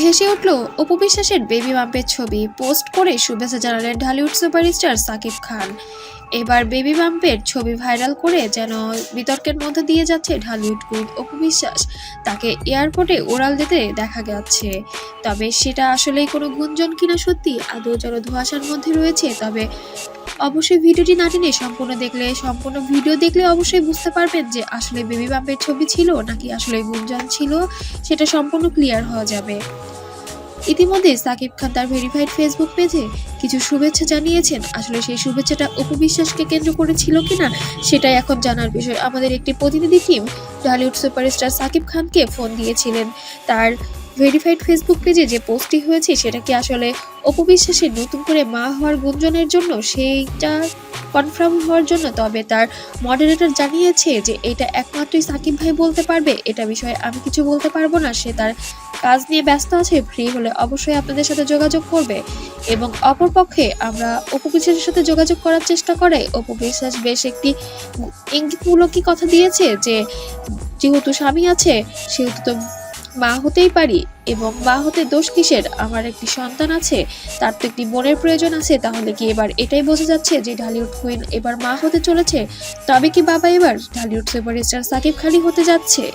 ভেসে উঠল অপু বিশ্বাসের বেবি বাম্পের ছবি পোস্ট করে শুভেচ্ছা জানালেন ঢালিউড সুপারস্টার সাকিব খান। এবার বেবি বাম্পের ছবি ভাইরাল করে যেন বিতর্কের মধ্যে দিয়ে যাচ্ছে ঢালিউড কুইন অপু বিশ্বাস। তাকে এয়ারপোর্টে ওরাল দিতে দেখা যাচ্ছে। তবে সেটা আসলেই কোনো গুঞ্জন কিনা সত্যি? আদৌ যেন ধোঁয়াশার মধ্যে রয়েছে? তবে অবশ্যই ভিডিওটি না টেনে সম্পূর্ণ দেখলে, সম্পূর্ণ ভিডিও দেখলে অবশ্যই বুঝতে পারবেন যে আসলে বেবি বাম্পের ছবি ছিল নাকি আসলে গুঞ্জন ছিল, সেটা সম্পূর্ণ ক্লিয়ার হওয়া যাবে। ইতিমধ্যে সাকিব খান তার ভেরিফাইড ফেসবুক পেজে কিছু শুভেচ্ছা জানিয়েছেন। আসলে সেই শুভেচ্ছাটা উপবিশ্বাসকে কেন্দ্র করে ছিল কিনা, সেটাই এখন জানার বিষয়। আমাদের একটি প্রতিনিধি টিম ঢালিউড সুপারস্টার সাকিব খানকে ফোন দিয়েছিলেন। তার ভেরিফাইড ফেসবুক পেজে যে পোস্টটি হয়েছে, সেটা কি আসলে অপবিশ্বাসের নতুন করে মা হওয়ার গুঞ্জনের জন্য, সেইটা কনফার্ম হওয়ার জন্য? তবে তার মডারেটর জানিয়েছে যে, এটা একমাত্রই সাকিব ভাই বলতে পারবে। এটা বিষয়ে আমি কিছু বলতে পারব না। সে তার কাজ নিয়ে ব্যস্ত আছে, ফ্রি হলে অবশ্যই আপনাদের সাথে যোগাযোগ করবে। এবং অপরপক্ষে আমরা অপবিশ্বাসের সাথে যোগাযোগ করার চেষ্টা করে। অপবিশ্বাস বেশ একটি ইঙ্গিতমূলকই কথা দিয়েছে যে, যেহেতু স্বামী আছে, সেহেতু তো মা হতেই পারি এবং মা হতে দোষ কিসের? আমার একটি সন্তান আছে, তার তো একটি বোনের প্রয়োজন আছে, তাহলে কি এবার এটাই বোঝা যাচ্ছে যে ঢালিউড কুইন এবার মা হতে চলেছে? তবে কি বাবা এবার ঢালিউড সুপারস্টার সাকিব খালি হতে যাচ্ছে?